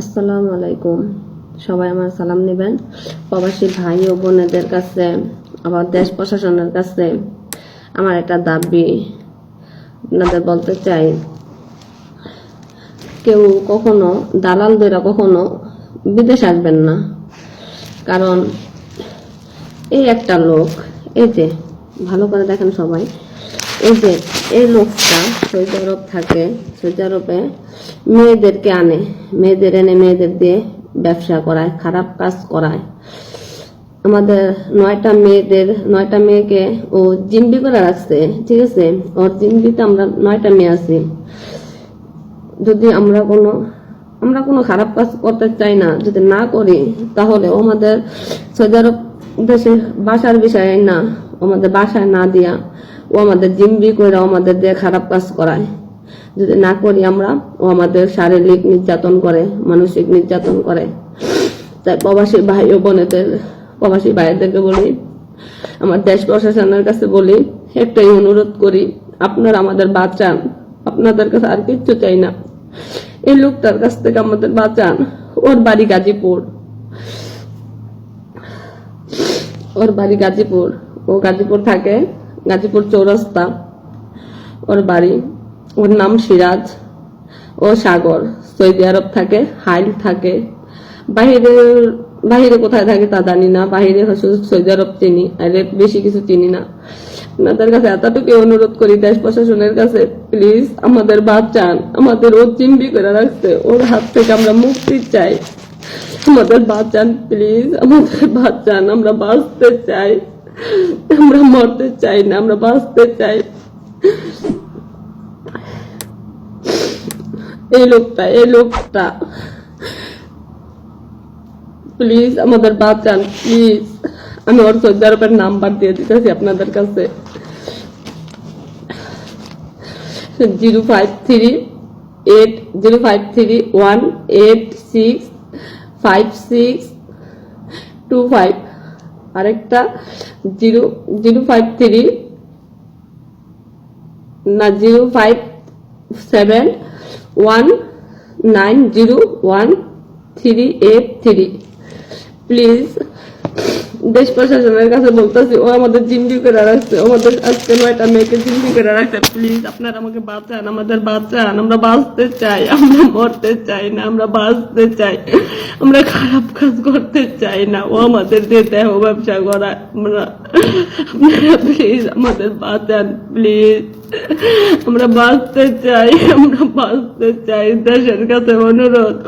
আসসালামু আলাইকুম। সবাই আমার সালাম নেবেন। প্রবাসী ভাই ও বোনেদের কাছে, আবার দেশ প্রশাসনের কাছে আমার একটা দাবি। আপনাদের বলতে চাই, কেউ কখনো দালাল দইরা কখনো বিদেশ আসবেন না। কারণ এই একটা লোক, এই যে, ভালো করে দেখেন সবাই এই যে, এই লোকটা সৌদি থাকে সৌদি মেয়েদেরকে আনে, মেয়েদের এনে মেয়েদের দিয়ে ব্যবসা করায়, খারাপ কাজ করায়। আমাদের নয়টা মেয়েদের, নয়টা মেয়েকে ও জিম্বি করে রাখছে, ঠিক আছে? ওর জিম্বিতে আমরা নয়টা মেয়ে আছি। যদি আমরা কোনো আমরা কোনো খারাপ কাজ করতে চাই না, যদি না করি, তাহলে আমাদের সৌদি দেশে বাসার বিষয়ে না আমাদের বাসায় না দিয়া ও আমাদের জিম্বি করে আমাদের দিয়ে খারাপ কাজ করায়। যদি না করি আমরা, ও আমাদের শারীরিক নির্যাতন করে, মানসিক নির্যাতন করে। তাই প্রবাসী ভাই ও বোনেদের, প্রবাসী ভাইদেরকে বলি, আমার দেশ প্রশাসনের কাছে বলি, একটাই অনুরোধ করি, আপনারা আমাদের বাঁচান। আপনাদের কাছে আর কিচ্ছু চাই না। এই লোকটার কাছ থেকে আমাদের বাঁচান। ওর বাড়ি গাজীপুর। ওর বাড়ি গাজীপুর। ও গাজীপুর থাকে। গাজীপুর চৌরাস্তা, ওর বাড়ি, ওর নাম সিরাজ, ও সাগর। সৌদি আরব থাকে, হাইল থাকে। বাহিরে বাহিরে কোথায় থাকে তা জানি না। বাহিরে সৌদি আরব চিনি, আর বেশি কিছু চিনি না। আপনাদের কাছে এতটুকু অনুরোধ করি, দেশ প্রশাসনের কাছে প্লিজ আমাদের বাঁচান আমাদের ও চিম্বি করে রাখছে। ওর হাত থেকে আমরা মুক্তি চাই। আমাদের বাঁচান প্লিজ আমাদের বাঁচান আমরা বাঁচতে চাই। আমরা মরতে চাই না আমরা বাঁচতে চাই এই লোকটা এই লোকটা প্লিজ আমাদের বাঁচান প্লিজ আমি ওর সৌদি আরবের নাম্বার দিয়ে দিতেছি আপনাদের কাছে zero five three eight zero five three one eight six five six two five আরেকটা জিরো জিরো ফাইভ থ্রি, না, zero five seven, one nine zero one three eight three. Please দেশ প্রশাসনের কাছে বলতেছি, ও আমাদের জিম্বি করে রাখছে। আমাদের আজকে নয়টা মেয়েকে জিম্বি করে রাখছে। প্লিজ আপনারা আমাকে বাঁচান, আমাদের বাঁচান। আমরা বাঁচতে চাই, আমরা মরতে চাই না, আমরা বাঁচতে চাই। আমরা খারাপ কাজ করতে চাই না। ও আমাদের দিয়ে দেহ ব্যবসা করা, আমরা, আপনারা প্লিজ আমাদের বাঁচান প্লিজ আমরা বাঁচতে চাই, আমরা বাঁচতে চাই। দেশের কাছে অনুরোধ,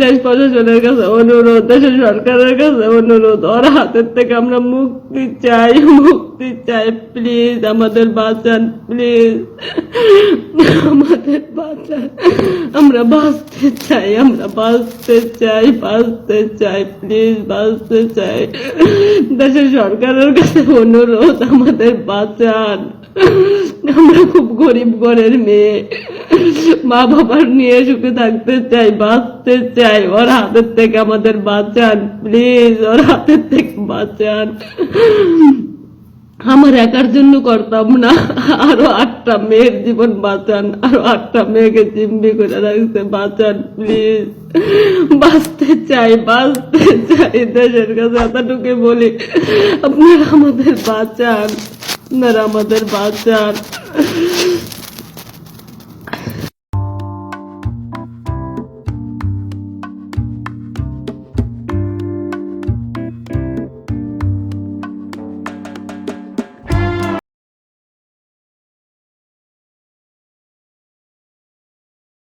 দেশ প্রশাসনের কাছে অনুরোধ, দেশের সরকারের কাছে অনুরোধ। ওর হাতের থেকে আমরা মুক্তি চাই মুক্তি চাই প্লিজ আমাদের বাঁচান প্লিজ আমাদের বাঁচান। আমরা বাঁচতে চাই, আমরা বাঁচতে চাই বাঁচতে চাই প্লিজ বাঁচতে চাই। দেশের সরকারের কাছে অনুরোধ, আমাদের বাঁচান। আমরা খুব গরিব ঘরের মেয়ে। মা বাবার নিয়ে সুখে থাকতে চাই, বাঁচতে চাই। ওর হাতের থেকে আমাদের বাঁচান প্লিজ ওর হাতের থেকে বাঁচান। আমার একার জন্য করতাম না। আরও আটটা মেয়ের জীবন বাঁচান, আরও আটটা মেয়েকে জিম্বি করে রাখছে বাঁচান প্লিজ বাঁচতে চাই বাঁচতে চাই। দেশের কাছে এতটুকু বলি, আপনারা আমাদের বাঁচান। আপনারা আমাদের বাঁচান